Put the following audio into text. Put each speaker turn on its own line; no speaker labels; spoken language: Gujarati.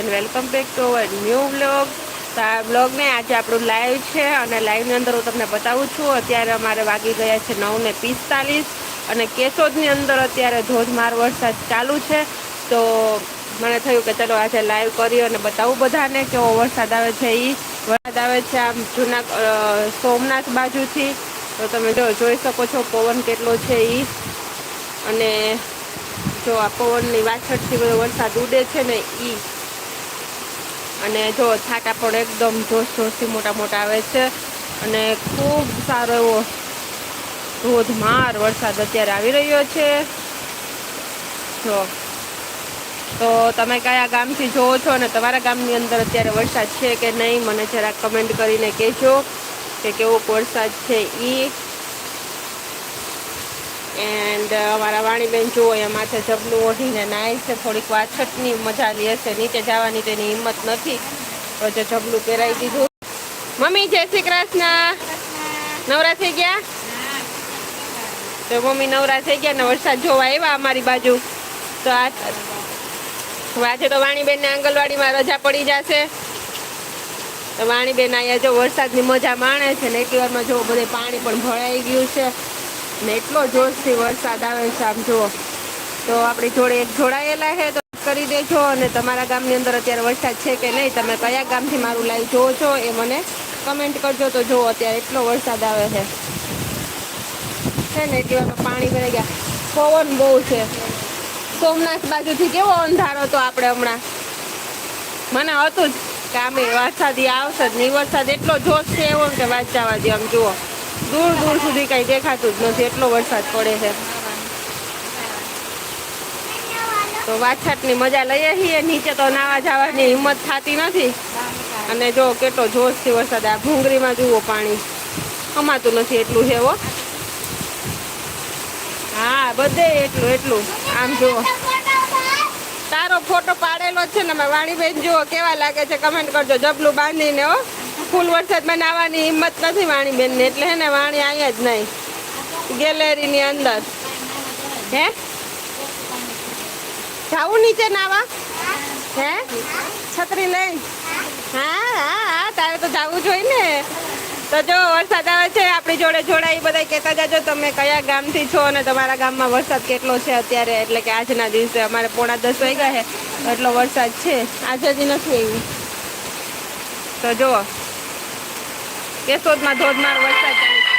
And welcome back to our new blog તો આ બ્લોગને આજે આપણું લાઈવ છે અને લાઈવની અંદર હું તમને બતાવું છું. અત્યારે અમારે વાગી ગયા છે નવ ને પિસ્તાલીસ અને કેશોદની અંદર અત્યારે ધોધમાર વરસાદ ચાલુ છે. તો મને થયું કે ચલો આજે લાઈવ કરી અને બતાવું બધાને કેવો વરસાદ આવે છે એ વરસાદ આવે છે આમ જૂના સોમનાથ બાજુથી. તો તમે જો, જોઈ શકો છો પવન કેટલો છે એ અને જો આ પવનની વાછળથી બધો વરસાદ ઉડે છે ને ઈ. અને જો છાંટા પણ એકદમ જોશ જોશથી મોટા મોટા આવે છે. અને ખૂબ સારો એવો ધોધમાર વરસાદ અત્યારે આવી રહ્યો છે. જો, તો તમે કયા ગામથી જોવો છો અને તમારા ગામની અંદર અત્યારે વરસાદ છે કે નહીં, મને જરાક કમેન્ટ કરીને કહેજો કે કેવો વરસાદ છે ઈ. એન્ડ અમારા વાણીબેન જુઓ, એ માથે જબલું ઓઢીને નાય છે. થોડીક વાછટની મજા લે છે. નીચે જવાની તેની હિંમત નથી. તો જે જબલું પહેરાવી દીધું. મમ્મી, જય શ્રી કૃષ્ણ. નવરા થઈ ગયા? તો મમ્મી નવરા થઈ ગયા ને વરસાદ જોવા આવ્યા અમારી બાજુ. તો આ આજે તો વાણીબેનને આંગણવાડીમાં રજા પડી જશે. તો વાણીબેન અહીંયા જો વરસાદની મજા માણે છે ને એટલી વારમાં જો બધે પાણી પણ ભરાઈ ગયું છે. ને એટલો જોશથી વરસાદ આવે છે આમ જુઓ. તો આપણી જોડે એક જોડાયેલા છે, તો કરી દેજો અને તમારા ગામની અંદર અત્યારે વરસાદ છે કે નહીં, તમે કયા ગામથી મારું લાઈવ જોવો છો એ મને કમેન્ટ કરજો. તો જુઓ અત્યારે એટલો વરસાદ આવે છે. ને, એટલી વાર પાણી ભરાઈ ગયા. પવન બહુ છે. સોમનાથ બાજુથી કેવો અંધારો હતો આપણે હમણાં. મને હતું જ કે આમ વરસાદી આવશે જ નહીં. વરસાદ એટલો જોશ છે એવો કે વાંચાવા દે આમ જુઓ. દૂર દૂર સુધી કઈ દેખાતું જ નથી. એટલો વરસાદ પડે છે. તો વાછાટની મજા લઈએ છીએ નીચે તો નાવા જવાની હિંમત થતી નથી. અને જો કેટલો જોશથી વરસાદ. આ ભૂંગળીમાં જુઓ પાણી. અમાતું નથી એટલું છે હો. હા, બધે એટલું એટલું. આમ જુઓ. તારો ફોટો પાડેલો છે ને. વાણીબેન જુઓ, કેવા લાગે છે? કમેન્ટ કરજો. જબલું બાંધીને હો. ફૂલ વરસાદમાં નાવાની હિંમત નથી વાણી બેનને એટલે હે ને વાણી અહીંયા જ નહીં. ગેલેરીની અંદર. હે? જાવું નીચે નાવા? હે? છત્રી લઈ હા હા હા તારે તો જવું જોઈએ ને. તો જો વરસાદ આવે છે આપણી જોડે જોડાઈ બધા કહેતા જાજો તમે કયા ગામથી છો અને તમારા ગામમાં વરસાદ કેટલો છે અત્યારે? એટલે કે આજના દિવસે અમારે પોણા દસ વાગ્યા છે એટલો વરસાદ છે. આજે જ નથી એવું તો જુઓ. કેશોદમાં ધોધમાર વરસાદ ચાલુ